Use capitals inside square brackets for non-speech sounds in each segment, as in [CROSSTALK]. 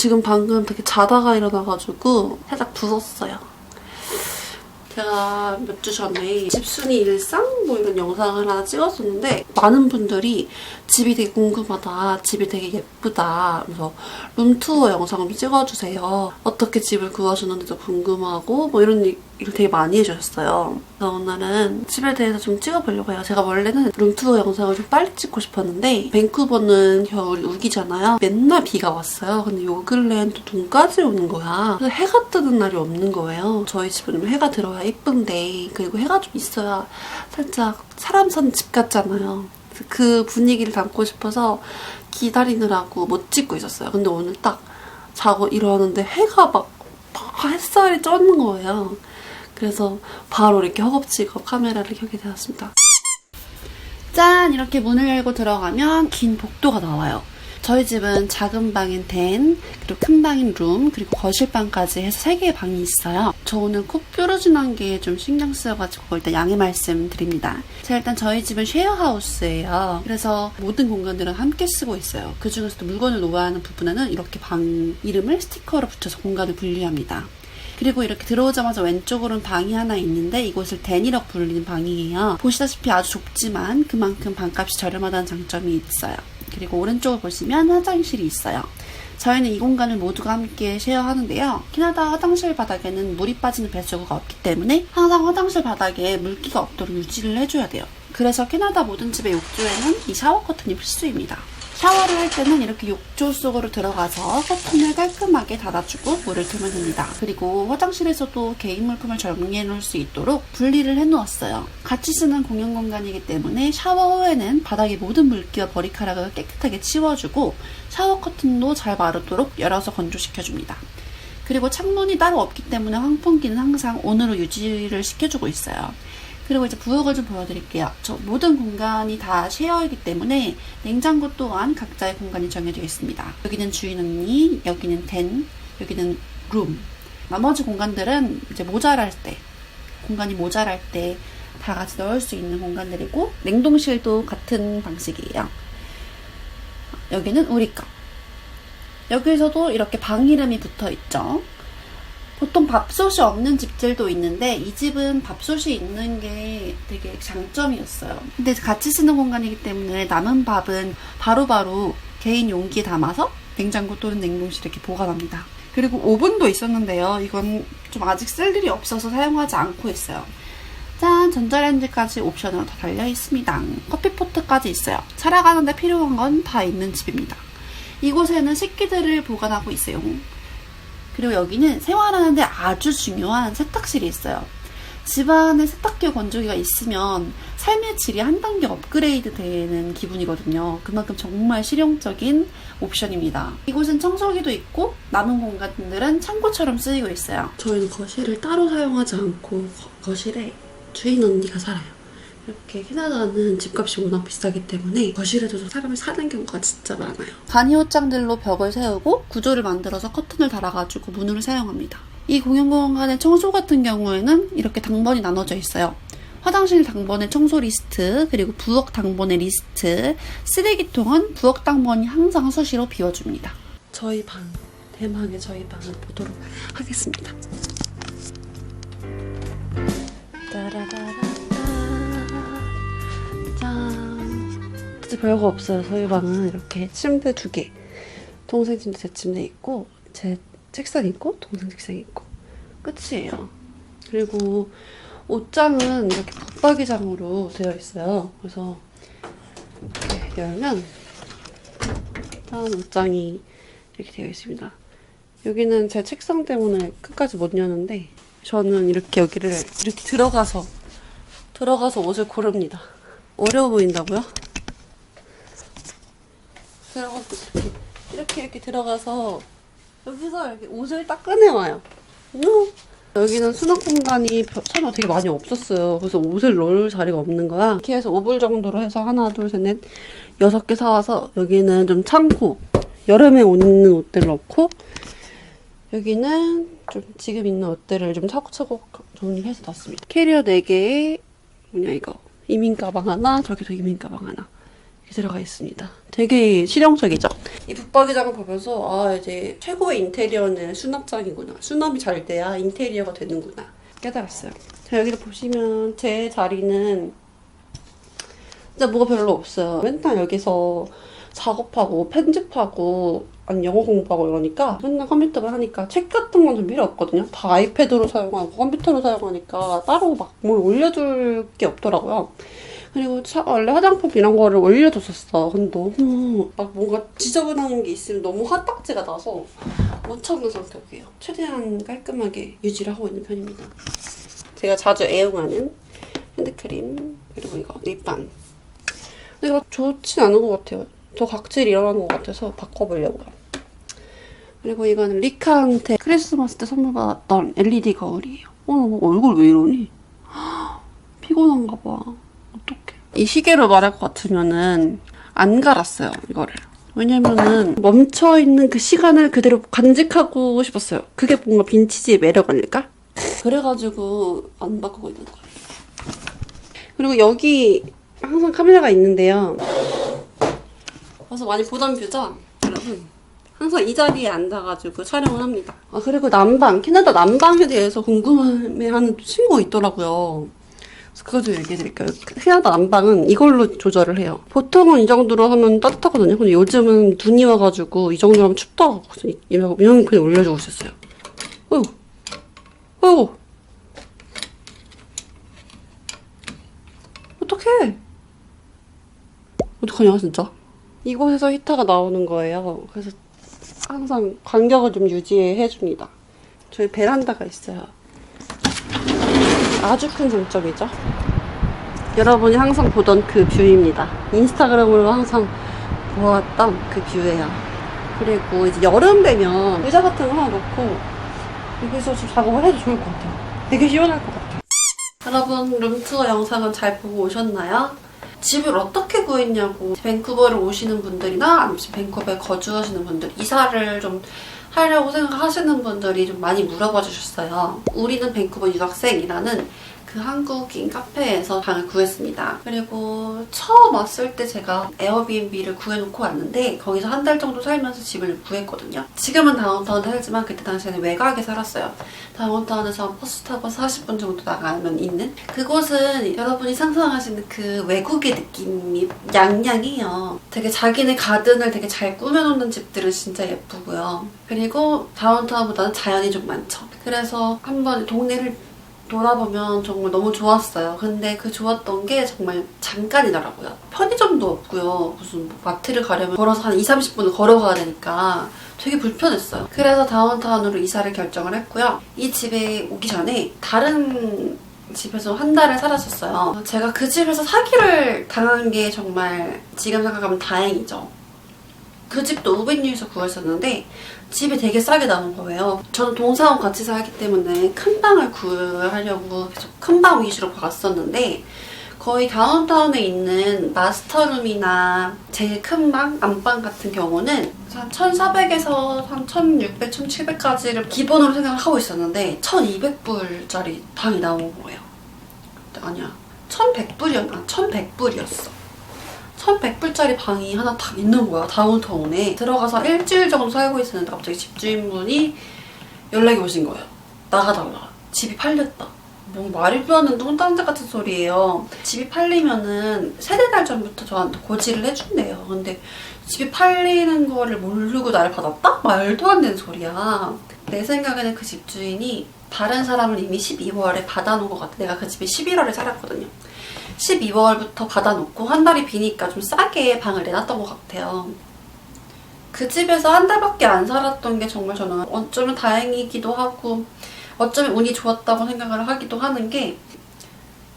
지금 방금 되게 자다가 일어나가지고 살짝 부었어요. 제가 몇 주 전에 집순이 일상 뭐 이런 영상을 하나 찍었었는데 많은 분들이 집이 되게 궁금하다, 집이 되게 예쁘다, 그래서 룸투어 영상을 좀 찍어주세요. 어떻게 집을 구하셨는지도 궁금하고 뭐 이런 얘기를 되게 많이 해주셨어요. 그래서 오늘은 집에 대해서 좀 찍어보려고 해요. 제가 원래는 룸투어 영상을 좀 빨리 찍고 싶었는데 밴쿠버는 겨울이 우기잖아요. 맨날 비가 왔어요. 근데 요 근래엔 또 눈까지 오는 거야. 그래서 해가 뜨는 날이 없는 거예요. 저희 집은 좀 해가 들어야 이쁜데 그리고 해가 좀 있어야 살짝 사람 사는 집 같잖아요. 그 분위기를 담고 싶어서 기다리느라고 못 찍고 있었어요. 근데 오늘 딱 자고 일어나는데 해가 막, 막 햇살이 쩌는 거예요. 그래서 바로 이렇게 허겁지겁 카메라를 켜게 되었습니다. 짠! 이렇게 문을 열고 들어가면 긴 복도가 나와요. 저희 집은 작은 방인 댄, 그리고 큰 방인 룸, 그리고 거실방까지 해서 3개의 방이 있어요. 저 오늘 코 뾰루진한 게좀 신경 쓰여가지고 일단 양해 말씀드립니다. 자, 일단 저희 집은 쉐어하우스예요. 그래서 모든 공간들은 함께 쓰고 있어요. 그 중에서도 물건을 놓아하는 부분에는 이렇게 방 이름을 스티커로 붙여서 공간을 분리합니다. 그리고 이렇게 들어오자마자 왼쪽으로는 방이 하나 있는데 이곳을 데니라고 부르는 방이에요. 보시다시피 아주 좁지만 그만큼 방값이 저렴하다는 장점이 있어요. 그리고 오른쪽을 보시면 화장실이 있어요. 저희는 이 공간을 모두가 함께 쉐어하는데요. 캐나다 화장실 바닥에는 물이 빠지는 배수구가 없기 때문에 항상 화장실 바닥에 물기가 없도록 유지를 해줘야 돼요. 그래서 캐나다 모든 집의 욕조에는 이 샤워 커튼이 필수입니다. 샤워를 할 때는 이렇게 욕조 속으로 들어가서 커튼을 깔끔하게 닫아주고 물을 틀면 됩니다. 그리고 화장실에서도 개인 물품을 정리해 놓을 수 있도록 분리를 해 놓았어요. 같이 쓰는 공용 공간이기 때문에 샤워 후에는 바닥의 모든 물기와 머리카락을 깨끗하게 치워주고 샤워 커튼도 잘 마르도록 열어서 건조시켜줍니다. 그리고 창문이 따로 없기 때문에 환풍기는 항상 온으로 유지를 시켜주고 있어요. 그리고 이제 부엌을 좀 보여드릴게요. 저 모든 공간이 다 쉐어이기 때문에 냉장고 또한 각자의 공간이 정해져 있습니다. 여기는 주인 언니, 여기는 댄, 여기는 룸. 나머지 공간들은 이제 모자랄 때, 공간이 모자랄 때 다 같이 넣을 수 있는 공간들이고 냉동실도 같은 방식이에요. 여기는 우리 거. 여기서도 이렇게 방 이름이 붙어 있죠. 보통 밥솥이 없는 집들도 있는데 이 집은 밥솥이 있는 게 되게 장점이었어요. 근데 같이 쓰는 공간이기 때문에 남은 밥은 바로 바로 개인 용기에 담아서 냉장고 또는 냉동실에 이렇게 보관합니다. 그리고 오븐도 있었는데요. 이건 좀 아직 쓸 일이 없어서 사용하지 않고 있어요. 짠! 전자레인지까지 옵션으로 다 달려 있습니다. 커피포트까지 있어요. 살아가는데 필요한 건 다 있는 집입니다. 이곳에는 식기들을 보관하고 있어요. 그리고 여기는 생활하는데 아주 중요한 세탁실이 있어요. 집안에 세탁기와 건조기가 있으면 삶의 질이 한 단계 업그레이드 되는 기분이거든요. 그만큼 정말 실용적인 옵션입니다. 이곳은 청소기도 있고 남은 공간들은 창고처럼 쓰이고 있어요. 저희는 거실을 따로 사용하지 않고 거, 실에 주인 언니가 살아요. 이렇게 캐나다는 집값이 워낙 비싸기 때문에 거실에도 사람이 사는 경우가 진짜 많아요. 간이 옷장들로 벽을 세우고 구조를 만들어서 커튼을 달아가지고 문을 사용합니다. 이 공용 공간의 청소 같은 경우에는 이렇게 당번이 나눠져 있어요. 화장실 당번의 청소 리스트, 그리고 부엌 당번의 리스트, 쓰레기통은 부엌 당번이 항상 수시로 비워줍니다. 저희 방, 대망의 저희 방을 보도록 하겠습니다. 별거 없어요. 저희 방은 이렇게 침대 두 개. 동생 침대 제 침대 있고, 제 책상 있고, 동생 책상 있고. 끝이에요. 그리고 옷장은 이렇게 붙박이장으로 되어 있어요. 그래서 이렇게 열면 짠 옷장이 이렇게 되어 있습니다. 여기는 제 책상 때문에 끝까지 못 여는데 저는 이렇게 여기를 이렇게 들어가서 들어가서 옷을 고릅니다. 어려워 보인다고요? 들어가서 이렇게, 이렇게 이렇게 들어가서 여기서 이렇게 옷을 딱 꺼내와요. 음. 여기는 수납 공간이 처음에 되게 많이 없었어요. 그래서 옷을 넣을 자리가 없는 거야. 이렇게 해서 5불 정도로 해서 하나, 둘, 셋, 넷, 여섯 개 사와서 여기는 좀 창고. 여름에 옷 입는 옷들 넣고 여기는 좀 지금 입는 옷들을 좀 차곡차곡 정리해서 놨습니다. 캐리어 4개에 뭐냐 이거 이민 가방 하나, 저기도 이민 가방 하나 들어가 있습니다. 되게 실용적이죠? 이 붙박이장을 보면서 아 이제 최고의 인테리어는 수납장이구나. 수납이 잘 돼야 인테리어가 되는구나. 깨달았어요. 자, 여기를 보시면 제 자리는 진짜 뭐가 별로 없어요. 맨날 여기서 작업하고 편집하고 아니 영어 공부하고 이러니까 맨날 컴퓨터만 하니까 책 같은 건 좀 필요 없거든요. 다 아이패드로 사용하고 컴퓨터로 사용하니까 따로 막 뭘 올려줄 게 없더라고요. 그리고 차- 원래 화장품 이런 거를 올려줬었어. 근데 너무 막 뭔가 지저분한 게 있으면 너무 화딱지가 나서 못 참는 성격이에요. 최대한 깔끔하게 유지를 하고 있는 편입니다. 제가 자주 애용하는 핸드크림 그리고 이거 립밤. 근데 이거 좋진 않은 것 같아요. 더 각질이 일어나는 것 같아서 바꿔보려고요. 그리고 이거는 리카한테 크리스마스 때 선물 받았던 LED 거울이에요. 어, 너 얼굴 왜 이러니? [GASPS] 피곤한가 봐. 어떡해. 이 시계로 말할 것 같으면은 안 갈았어요, 이거를. 왜냐면은 멈춰있는 그 시간을 그대로 간직하고 싶었어요. 그게 뭔가 빈티지의 매력 아닐까? 그래가지고 안 바꾸고 있는 거예요. 그리고 여기 항상 카메라가 있는데요. 그래서 많이 보던 뷰죠? 여러분. 항상 이 자리에 앉아가지고 촬영을 합니다. 아, 그리고 난방, 캐나다 난방에 대해서 궁금해하는 친구가 있더라고요. 그래서 그거 좀 얘기해 드릴게요. 캐나다 난방은 이걸로 조절을 해요. 보통은 이 정도로 하면 따뜻하거든요. 근데 요즘은 눈이 와가지고 이 정도로 하면 춥다고 이명 그냥 올려주고 있었어요. 어휴, 어휴. 어떡해. 어떡하냐, 진짜. 이곳에서 히터가 나오는 거예요. 그래서 항상 간격을 좀 유지해 줍니다. 저희 베란다가 있어요. 아주 큰 장점이죠. 여러분이 항상 보던 그 뷰입니다. 인스타그램으로 항상 보았던 그 뷰예요. 그리고 이제 여름 되면 의자 같은 거 하나 놓고 여기서 좀 작업을 해도 좋을 것 같아요. 되게 시원할 것 같아요. 여러분 룸투어 영상은 잘 보고 오셨나요? 집을 어떻게 구했냐고 밴쿠버를 오시는 분들이나 아니면 밴쿠버에 거주하시는 분들 이사를 좀 하려고 생각하시는 분들이 좀 많이 물어봐 주셨어요. 우리는 밴쿠버 유학생이라는 그 한국인 카페에서 방을 구했습니다. 그리고 처음 왔을 때 제가 에어비앤비를 구해놓고 왔는데 거기서 한 달 정도 살면서 집을 구했거든요. 지금은 다운타운에 살지만 그때 당시에는 외곽에 살았어요. 다운타운에서 버스 타고 40분 정도 나가면 있는 그곳은 여러분이 상상하시는 그 외국의 느낌이 양양해요. 되게 자기네 가든을 되게 잘 꾸며놓는 집들은 진짜 예쁘고요. 그리고 다운타운보다는 자연이 좀 많죠. 그래서 한번 동네를 돌아보면 정말 너무 좋았어요. 근데 그 좋았던 게 정말 잠깐이더라고요. 편의점도 없고요. 무슨 뭐 마트를 가려면 걸어서 한 2, 30분을 걸어가야 되니까 되게 불편했어요. 그래서 다운타운으로 이사를 결정을 했고요. 이 집에 오기 전에 다른 집에서 한 달을 살았었어요. 제가 그 집에서 사기를 당한 게 정말 지금 생각하면 다행이죠. 그 집도 우베뉴에서 구했었는데 집이 되게 싸게 나온 거예요. 저는 동사원 같이 살기 때문에 큰 방을 구하려고 계속 큰 방 위주로 봤었는데 거의 다운타운에 있는 마스터룸이나 제일 큰 방, 안방 같은 경우는 한 1,400에서 한 1,600, 1,700까지를 기본으로 생각을 하고 있었는데 1,200불짜리 방이 나온 거예요. 아니야. 1,100불이었나? 1,100불이었어. 1,100불짜리 방이 하나 딱 있는 거야, 다운타운에. 들어가서 일주일 정도 살고 있었는데 갑자기 집주인분이 연락이 오신 거예요. 나가달라. 집이 팔렸다. 뭐 말도 안 되는 똥딴지 같은 소리예요. 집이 팔리면은 세네 달 전부터 저한테 고지를 해준대요. 근데 집이 팔리는 거를 모르고 나를 받았다? 말도 안 되는 소리야. 내 생각에는 그 집주인이 다른 사람을 이미 12월에 받아놓은 것 같아. 내가 그 집에 11월에 살았거든요. 12월부터 받아놓고 한 달이 비니까 좀 싸게 방을 내놨던 것 같아요. 그 집에서 한 달밖에 안 살았던 게 정말 저는 어쩌면 다행이기도 하고 어쩌면 운이 좋았다고 생각을 하기도 하는 게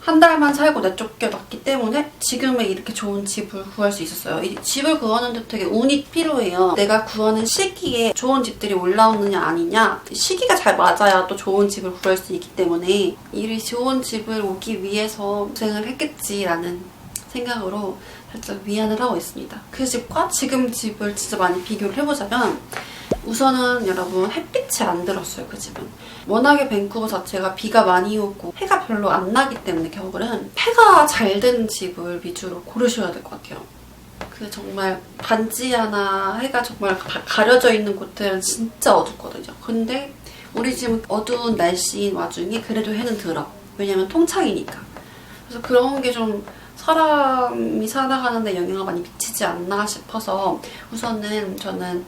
한 달만 살고 내쫓겨났기 때문에 지금의 이렇게 좋은 집을 구할 수 있었어요. 이 집을 구하는데 되게 운이 필요해요. 내가 구하는 시기에 좋은 집들이 올라오느냐 아니냐 시기가 잘 맞아야 또 좋은 집을 구할 수 있기 때문에 이 좋은 집을 오기 위해서 고생을 했겠지라는 생각으로 살짝 위안을 하고 있습니다. 그 집과 지금 집을 진짜 많이 비교를 해보자면 우선은 여러분 햇빛이 안 들었어요 그 집은 워낙에 밴쿠버 자체가 비가 많이 오고 해가 별로 안 나기 때문에 겨울은 해가 잘 든 집을 위주로 고르셔야 될 것 같아요 그 정말 반지 하나 해가 정말 가- 가려져 있는 곳들은 진짜 어둡거든요. 근데 우리 집은 어두운 날씨인 와중에 그래도 해는 들어. 왜냐면 통창이니까. 그래서 그런 게좀 사람이 살아가는데 영향을 많이 미치지 않나 싶어서 우선은 저는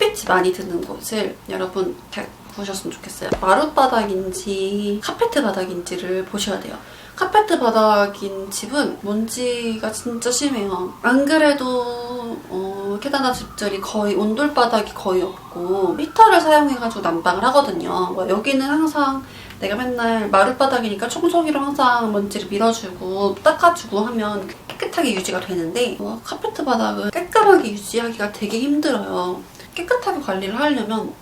햇빛이 많이 드는 곳을 여러분 잘 구하셨으면 좋겠어요. 마룻바닥인지 카페트 바닥인지를 보셔야 돼요. 카페트 바닥인 집은 먼지가 진짜 심해요. 안 그래도 어, 케다나 집들이 거의 온돌 바닥이 거의 없고 히터를 사용해가지고 난방을 하거든요. 뭐 여기는 항상 내가 맨날 마룻바닥이니까 청소기로 항상 먼지를 밀어주고 닦아주고 하면 깨끗하게 유지가 되는데 어, 카페트 바닥은 깔끔하게 유지하기가 되게 힘들어요. 깨끗하게 관리를 하려면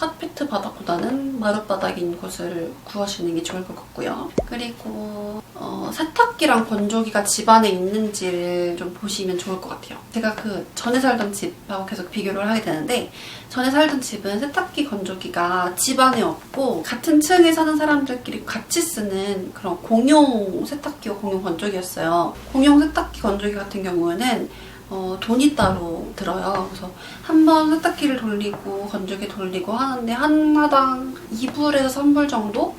카페트 바닥보다는 마룻바닥인 곳을 구하시는 게 좋을 것 같고요. 그리고 어, 세탁기랑 건조기가 집안에 있는지를 좀 보시면 좋을 것 같아요. 제가 그 전에 살던 집하고 계속 비교를 하게 되는데 전에 살던 집은 세탁기 건조기가 집안에 없고 같은 층에 사는 사람들끼리 같이 쓰는 그런 공용 세탁기와 공용 건조기였어요. 공용 세탁기 건조기 같은 경우에는 어, 돈이 따로 들어요. 그래서 한 번 세탁기를 돌리고 건조기 돌리고 하는데 하나당 2불에서 3불 정도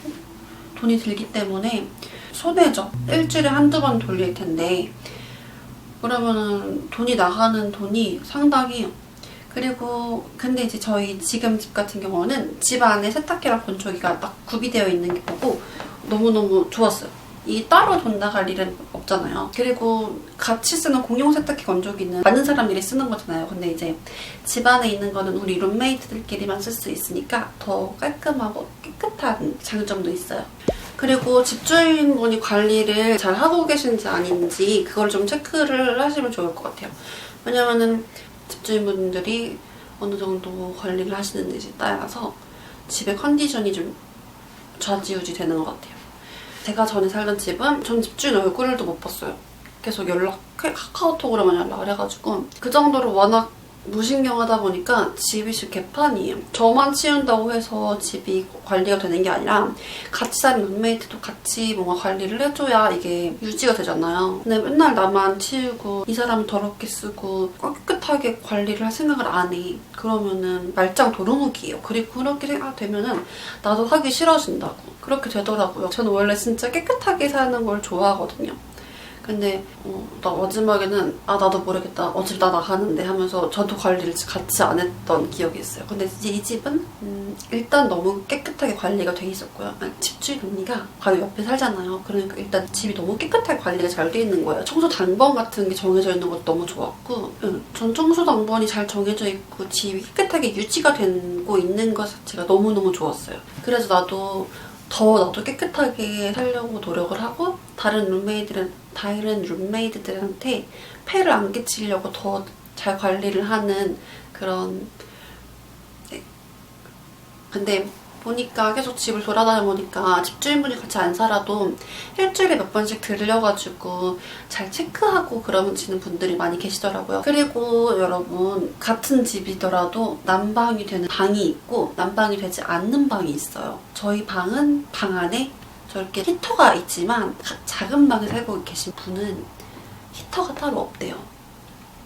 돈이 들기 때문에 손해죠. 일주일에 한두 번 돌릴 텐데 그러면은 돈이 나가는 돈이 상당히 그리고 근데 이제 저희 지금 집 같은 경우는 집 안에 세탁기랑 건조기가 딱 구비되어 있는 게 보고 너무너무 좋았어요. 이 따로 돈 나갈 일은 없잖아요. 그리고 같이 쓰는 공용 세탁기 건조기는 많은 사람들이 쓰는 거잖아요. 근데 이제 집 안에 있는 거는 우리 룸메이트들끼리만 쓸 수 있으니까 더 깔끔하고 깨끗한 장점도 있어요. 그리고 집주인분이 관리를 잘 하고 계신지 아닌지 그걸 좀 체크를 하시면 좋을 것 같아요. 왜냐면은 집주인분들이 어느 정도 관리를 하시는지 따라서 집의 컨디션이 좀 좌지우지 되는 것 같아요. 제가 전에 살던 집은 전 집주인 얼굴도 못 봤어요. 계속 연락, 카카오톡으로만 연락을 해가지고 그 정도로 워낙 무신경 하다 보니까 집이 지금 개판이에요. 저만 치운다고 해서 집이 관리가 되는 게 아니라 같이 사는 룸메이트도 같이 뭔가 관리를 해줘야 이게 유지가 되잖아요. 근데 맨날 나만 치우고 이 사람은 더럽게 쓰고 깨끗하게 관리를 할 생각을 안 해. 그러면은 말짱 도루묵이에요. 그리고 그렇게 생각되면은 나도 하기 싫어진다고. 그렇게 되더라고요. 저는 원래 진짜 깨끗하게 사는 걸 좋아하거든요. 근데 어, 나 마지막에는 아 나도 모르겠다. 어차피 나 나가는데 하면서 저도 관리를 같이 안 했던 기억이 있어요. 근데 이제 이 집은 음, 일단 너무 깨끗하게 관리가 돼 있었고요. 집주인 언니가 바로 옆에 살잖아요. 그러니까 일단 집이 너무 깨끗하게 관리가 잘 돼 있는 거예요. 청소 당번 같은 게 정해져 있는 것도 너무 좋았고 응, 전 청소 당번이 잘 정해져 있고 집이 깨끗하게 유지가 되고 있는 것 자체가 너무너무 좋았어요. 그래서 나도 더 나도 깨끗하게 살려고 노력을 하고 다른 룸메이들은 다른 룸메이드들한테 폐를 안 끼치려고 더 잘 관리를 하는 그런 네. 근데 보니까 계속 집을 돌아다녀 보니까 집주인분이 같이 안 살아도 일주일에 몇 번씩 들려가지고 잘 체크하고 그러시는 분들이 많이 계시더라고요. 그리고 여러분 같은 집이더라도 난방이 되는 방이 있고 난방이 되지 않는 방이 있어요. 저희 방은 방 안에 저렇게 히터가 있지만 가- 작은 방에 살고 계신 분은 히터가 따로 없대요.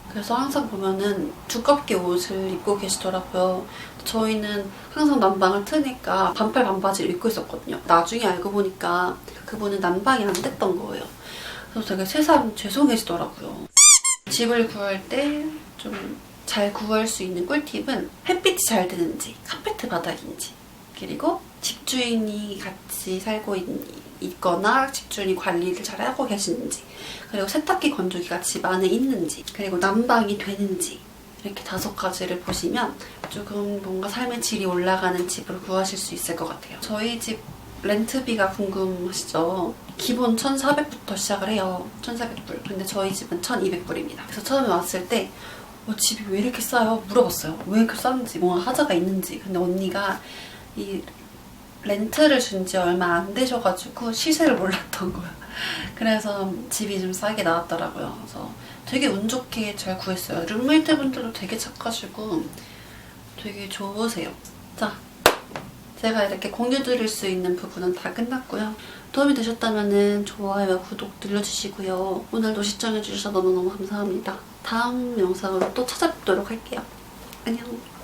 그래서 항상 보면은 두껍게 옷을 입고 계시더라고요. 저희는 항상 난방을 트니까 반팔 반바지를 입고 있었거든요. 나중에 알고 보니까 그분은 난방이 안 됐던 거예요. 그래서 되게 새삼 죄송해지더라고요. 집을 구할 때 좀 잘 구할 수 있는 꿀팁은 햇빛이 잘 드는지, 카페트 바닥인지, 그리고 집주인이 같이 살고 있, 있거나 집주인이 관리를 잘 하고 계시는지, 그리고 세탁기 건조기가 집 안에 있는지, 그리고 난방이 되는지, 이렇게 다섯 가지를 보시면 조금 뭔가 삶의 질이 올라가는 집을 구하실 수 있을 것 같아요. 저희 집 렌트비가 궁금하시죠? 기본 1,400부터 시작을 해요. 1,400불. 근데 저희 집은 1,200불입니다. 그래서 처음에 왔을 때 어, 집이 왜 이렇게 싸요? 물어봤어요. 왜 이렇게 싼지, 뭔가 하자가 있는지. 근데 언니가 이 렌트를 준 지 얼마 안 되셔가지고 시세를 몰랐던 거야. 그래서 집이 좀 싸게 나왔더라고요. 그래서 되게 운 좋게 잘 구했어요. 룸메이트 분들도 되게 착하시고 되게 좋으세요. 자, 제가 이렇게 공유 드릴 수 있는 부분은 다 끝났고요. 도움이 되셨다면 좋아요와 구독 눌러주시고요. 오늘도 시청해주셔서 너무너무 감사합니다. 다음 영상으로 또 찾아뵙도록 할게요. 안녕.